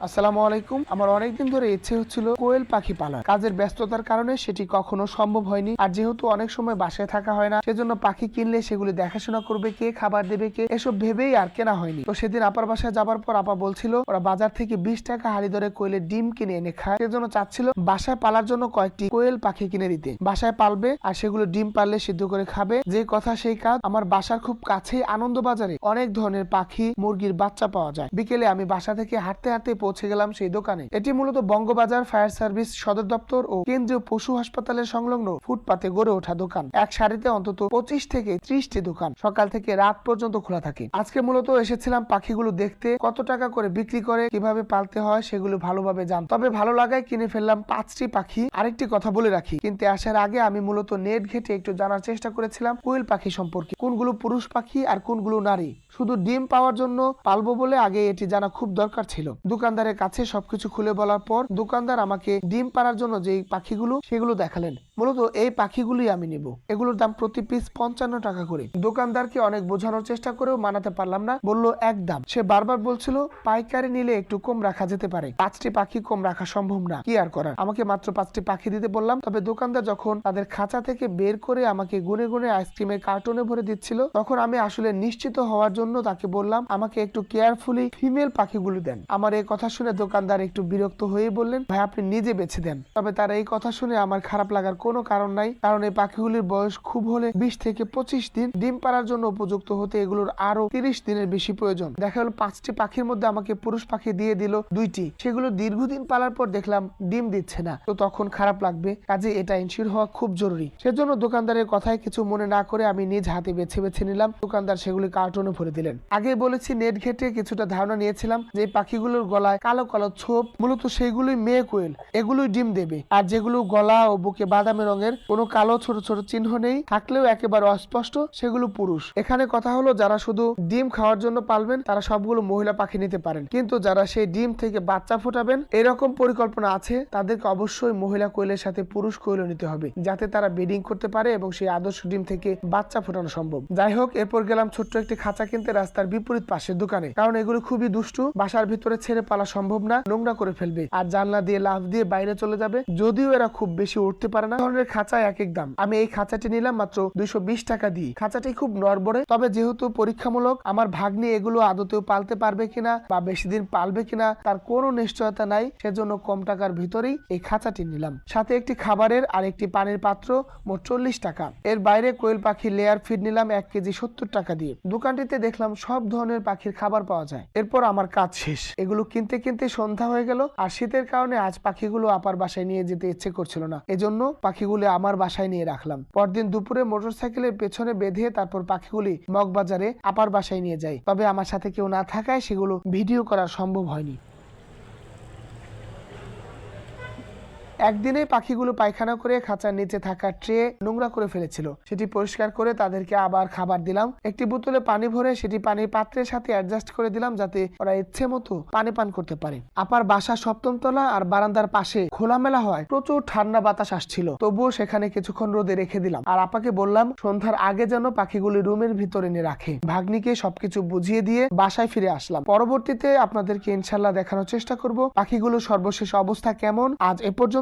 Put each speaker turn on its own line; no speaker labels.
আসসালামু আলাইকুম। আমার অনেকদিন ধরে ইচ্ছে হচ্ছিল কোয়েল পাখি পালা কাজের ব্যস্ততার কারণে সেটি কখনো সম্ভব হয়নি। আর যেহেতু অনেক সময় বাসায় থাকা হয় না, সেজন্য পাখি কিনলে সেগুলি দেখাশোনা করবে কে, খাবার দেবে কে, এসব ভেবেই আর কেনা হয়নি। তো সেদিন আপার বাসায় যাবার পর আপা বলছিল, ওরা বাজার থেকে বিশ টাকা হাড়ি ধরে কোয়েলের ডিম কিনে এনে খায়। সেজন্য চাচ্ছিল বাসায় পালার জন্য কয়েকটি কোয়েল পাখি কিনে দিতে। বাসায় পালবে আর সেগুলো ডিম পারলে সিদ্ধ করে খাবে। যে কথা সেই কাজ। আমার বাসার খুব কাছেই আনন্দ বাজারে অনেক ধরনের পাখি, মুরগির বাচ্চা পাওয়া যায়। বিকেলে আমি বাসা থেকে হাঁটতে হাঁটতে পৌঁছে গেলাম সেই দোকানে। এটি মূলত বঙ্গবাজার ফায়ার সার্ভিস সদর দপ্তর ও কেন্দ্রীয় পশু হাসপাতালের সংলগ্ন ফুটপাতে গড়ে ওঠা দোকান। এক সারিতে অন্তত পঁচিশ থেকে ত্রিশটি দোকান সকাল থেকে রাত পর্যন্ত খোলা থাকে। আজকে মূলত এসেছিলাম পাখিগুলো দেখতে, কত টাকা করে বিক্রি করে, কীভাবে পালতে হয় সেগুলো ভালোভাবে জান তবে ভালো লাগায় কিনে ফেললাম পাঁচটি পাখি। আরেকটি কথা বলে রাখি, কিনতে আসার আগে আমি মূলত নেট ঘেটে একটু জানার চেষ্টা করেছিলাম কোয়েল পাখি সম্পর্কে, কোনগুলো পুরুষ পাখি আর কোনগুলো নারী। শুধু ডিম পাওয়ার জন্য পালবো বলে আগে এটি জানা খুব দরকার ছিল। দোকানদারের কাছে সবকিছু খুলে বলার পর দোকানদার আমাকে ডিম পাড়ার জন্য যে পাখিগুলো, সেগুলো দেখালেন। মূলত এই পাখিগুলোই আমি নিব। এগুলোর দাম প্রতি পিস পঞ্চান্ন টাকা করে। দোকানদারকে অনেক বোঝানোর চেষ্টা করেও মানাতে পারলাম না, বলল, এক দাম। সে বারবার বলছিল, পাইকারি নিলে একটু কম রাখা যেতে পারে। পাঁচটি পাখি কম রাখা সম্ভব না। কি আর করার? আমাকে মাত্র পাঁচটি পাখি দিতে বললাম। তবে দোকানদার যখন তাদের খাঁচা থেকে বের করে আমাকে গুনে গুনে আইসক্রিমের কার্টুনে ভরে দিচ্ছিল, তখন আমি আসলে নিশ্চিত হওয়ার জন্য তাকে বললাম, আমাকে একটু কেয়ারফুলি ফিমেল পাখিগুলো দেন। আমার এই কথা শুনে দোকানদার একটু বিরক্ত হয়ে বললেন, ভাই, আপনি নিজে বেছে দেন। তবে তার এই কথা শুনে আমার খারাপ লাগার কোনো কারণ নাই, কারণ এই পাখিগুলির বয়স খুব হলে বিশ থেকে পঁচিশ দিন ডিম পাড়ার জন্য উপযুক্ত হতে এগুলোর আরও তিরিশ দিনের বেশি প্রয়োজন। দেখা গেল পাঁচটি পাখির মধ্যে আমাকে পুরুষ পাখি দিয়ে দিল দুইটি। সেগুলো দীর্ঘদিন পালার পর দেখলাম ডিম দিচ্ছে না। তো তখন খারাপ লাগবে, কাজে এটা ইনশিওর হওয়া খুব জরুরি। সেজন্য দোকানদারের কথায় কিছু মনে না করে আমি নিজ হাতে বেছে বেছে নিলাম। দোকানদার সেগুলি কার্টুনে ভরে দিলেন। আগে বলেছি, নেট ঘেটে কিছুটা ধারণা নিয়েছিলাম যে পাখিগুলোর গলায় কালো কালো ছোপ, মূলত সেইগুলোই মেয়ে কোয়েল, এগুলোই ডিম দেবে। আর যেগুলো গলা ও বুকে বাদামি রঙের, কোনো কালো ছোট ছোট চিহ্ন নেই, থাকলেও একেবারে অস্পষ্ট, সেগুলো পুরুষ। এখানে কথা হলো, যারা শুধু ডিম খাওয়ার জন্য পালবেন, তারা সবগুলো মহিলা পাখি নিতে পারেন। কিন্তু যারা সেই ডিম থেকে বাচ্চা ফোটাবেন, এরকম পরিকল্পনা আছে, তাদেরকে অবশ্যই মহিলা কোয়েলের সাথে পুরুষ কোয়েলও নিতে হবে, যাতে তারা ব্রিডিং করতে পারে এবং সেই আদর্শ ডিম থেকে বাচ্চা ফোটানো সম্ভব। যাই হোক, এরপর গেলাম ছোট্ট একটি খাঁচা কিনতে রাস্তার বিপরীত পাশের দোকানে। কারণ এগুলো খুবই দুষ্টু, বাসার ভিতরে ছেড়ে পালা সম্ভব না, নোংরা করে ফেলবে। আর জানলা দিয়ে লাফ দিয়ে বাইরে চলে যাবে, যদিও এরা খুব বেশি উঠতে পারে না। ধরনের খাঁচা এক এক দাম। আমি এই খাঁচাটি নিলাম মাত্র দুইশো টাকা দিয়ে। খাঁচাটি খুব নড়বড়ে, তবে যেহেতু পরীক্ষামূলক, আমার ভাগ্নি এগুলো আদতেও পালতে পারবে কিনা বা বেশি দিন পালবে কিনা তার কোনো নিশ্চয়তা নাই, সেজন্য কম টাকার ভিতরেই এই খাঁচাটি নিলাম। সাথে একটি খাবারের আর একটি পানির পাত্র, মোট চল্লিশ টাকা। এর বাইরে কোয়েল পাখি লেয়ার ফিড নিলাম এক কেজি সত্তর টাকা দিয়ে। দোকানটিতে দেখলাম সব ধরনের পাখির খাবার পাওয়া যায়। এরপর আমার কাজ শেষ। এগুলো কিনতে কিনতে সন্ধ্যা হয়ে গেল, আর শীতের কারণে আজ পাখিগুলো আপার বাসায় নিয়ে যেতে ইচ্ছে করছিল না। এজন্য পাখিগুলো আমার বাসায় নিয়ে রাখলাম। পরদিন দুপুরে মোটরসাইকেলের পেছনে বেঁধে তারপর পাখিগুলি মগবাজারে আপার বাসায় নিয়ে যায় তবে আমার সাথে কেউ না থাকায় সেগুলো ভিডিও করা সম্ভব হয়নি। একদিনেই পাখিগুলো পায়খানা করে খাঁচার নিচে থাকা ট্রে নোংরা করে ফেলেছিল। সেটি পরিষ্কার করে তাদেরকে আবার খাবার দিলাম। একটি বোতলে পানি ভরে সেটি পানির পাত্রের সাথে অ্যাডজাস্ট করে দিলাম যাতে ওরা ইচ্ছে মতো পানি পান করতে পারে। আপার বাসা সপ্তম তলা আর বারান্দার পাশে খোলামেলা হয়। প্রচুর ঠান্ডা বাতাস আসছিল। তবুও সেখানে কিছুক্ষণ রোদে রেখে দিলাম। আর আপাকে বললাম, সন্ধ্যার আগে যেন পাখিগুলি রুমের ভিতরে নিয়ে রাখে। ভাগ্নিকে সবকিছু বুঝিয়ে দিয়ে বাসায় ফিরে আসলাম। পরবর্তীতে আপনাদেরকে ইনশাল্লাহ দেখানোর চেষ্টা করব, পাখিগুলোর সর্বশেষ অবস্থা কেমন? আজ এ